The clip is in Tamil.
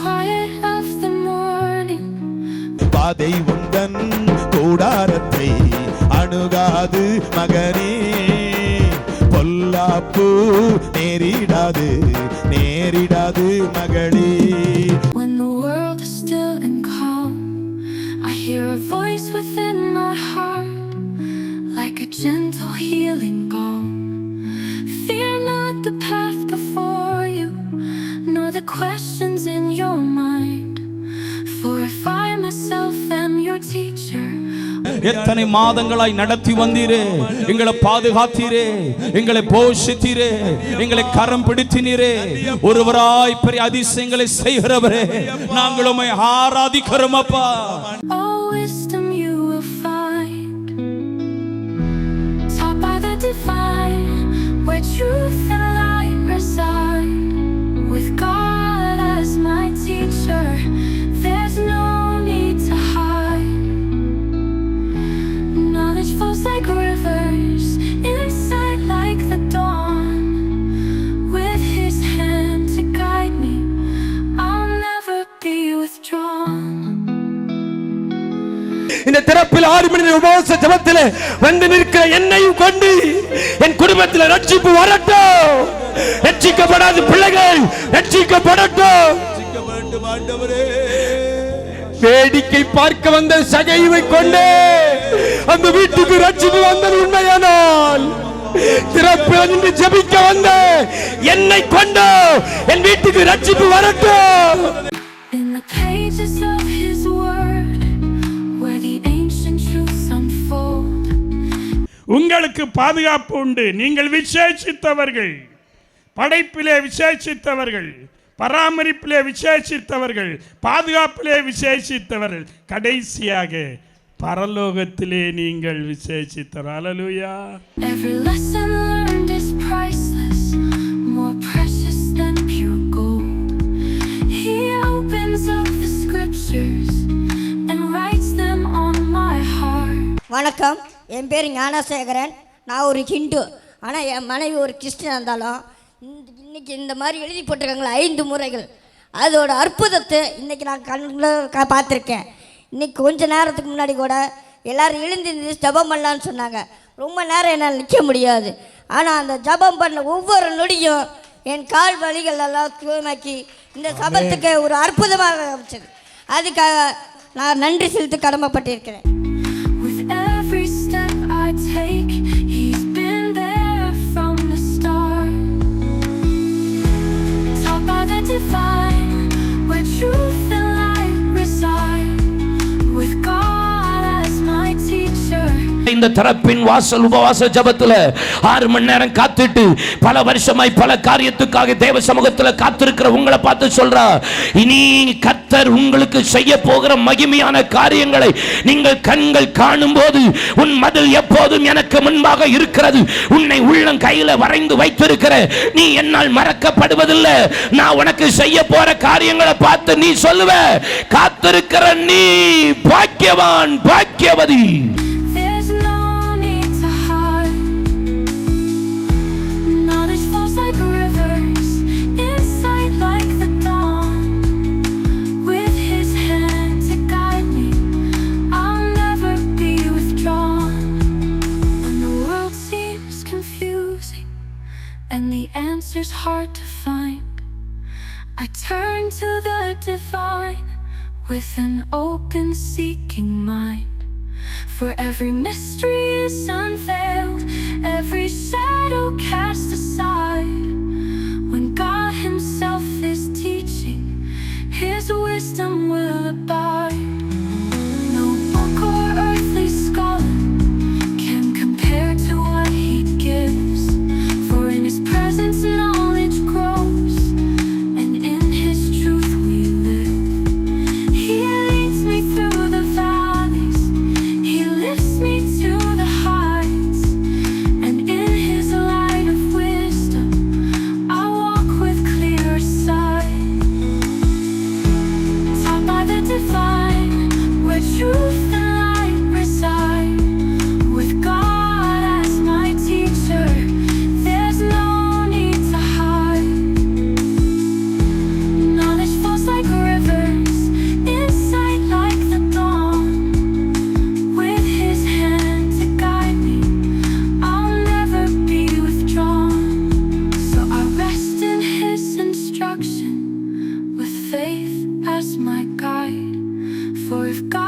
quiet of the morning. பாதை உந்தன் கூடாரத்தை அணுகாது மகனே பொல்லாப்பு நேரிடாது நேரிடாது மகளே When the world is still and calm, I hear a voice within my heart, like a gentle healing balm. Fear not the path before you, nor the questions எத்தனை மாதங்களாய் நடத்தி வந்தீரே? எங்களை பாதுகாத்தீரே. எங்களை போஷித்தீரே. எங்களை கரம் பிடித்தினீரே ஒருவராய் பெரிய அதிசயங்களை செய்கிறவரே. நாங்கள் உம்மை ஆராதிக்கிறோம் அப்பா. இந்த திறப்பில் ஆறு மணி உபவாச ஜபத்தில் வந்து நிற்கிற என்னையும் கொண்டு என் குடும்பத்தில் ரட்சிப்பு வரட்டும். ரட்சிக்கப்படாத பிள்ளைகள் ரட்சிக்கப்படட்டும். வேடிக்கை பார்க்க வந்த சகைவை கொண்டு அந்த வீட்டுக்கு ரட்சிப்பு வந்தது உண்மையானால். திறப்பில் நின்று ஜெபிக்க வந்த என்னை கொண்டு என் வீட்டுக்கு ரட்சிப்பு வரட்டும். உங்களுக்கு பாதுகாப்பு உண்டு. நீங்கள் விசேஷித்தவர்கள். படைப்பிலே விசேஷித்தவர்கள். பராமரிப்பிலே விசேஷித்தவர்கள். பாதுகாப்பிலே விசேஷித்தவர்கள். கடைசியாக பரலோகத்திலே நீங்கள் விசேஷித்தவர் அலலுயா. Every lesson learned is priceless, more precious than pure gold. He opens up the scriptures and writes them on my heart. வணக்கம். என் பேர் ஞானசேகரன். நான் ஒரு ஹிந்து. ஆனால் என் மனைவி ஒரு கிறிஸ்டின் இருந்தாலும் இந்த இன்னைக்கு இந்த மாதிரி எழுதி போட்டிருக்காங்களே ஐந்து முறைகள். அதோட அற்புதத்தை இன்னைக்கு நான் கண்ணில் க பார்த்துருக்கேன். இன்னைக்கு கொஞ்ச நேரத்துக்கு முன்னாடி கூட எல்லாரும் எழுந்திருந்து ஜபம் பண்ணலான்னு சொன்னாங்க. ரொம்ப நேரம் என்னால் நிற்க முடியாது. ஆனால் அந்த ஜபம் பண்ண ஒவ்வொரு நொடியும் என் கால் வலிகள் எல்லாம் தூய்மாக்கி இந்த சபத்துக்கு ஒரு அற்புதமாக அமைச்சது. அதுக்காக நான் நன்றி செலுத்த கடமைப்பட்டிருக்கிறேன். I take, He's been there from the start. Taught by இந்த தரப்பின் வாசல் உபவாச ஜபத்துல ஆறு மணி நேரம் காத்துட்டு பல வருஷமாய் பல காரியத்துக்காக தேவ சமூகத்துல காத்திருக்கிற உங்களை பார்த்து சொல்றா இனி கத்தர் உங்களுக்கு செய்ய போகிற மகிமையான காரியங்களை நீங்கள் கண்கள் காணும் போது உன் மதில் எப்போதும் எனக்கு முன்பாக இருக்கிறது. உன்னை உள்ளம் கையில வரைந்து வைத்திருக்கிற நீ என்னால் மறக்கப்படுவதில்லை. நான் உனக்கு செய்ய போற காரியங்களை பார்த்து நீ சொல்லுவ காத்திருக்கிற நீ பாக்கியவான் பாக்கியவதி. and the answer's hard to find. I turn to the divine with an open, seeking mind. For every mystery is unveiled, every shadow cast aside. When God Himself is teaching, His wisdom will abide. as my guide, for if God.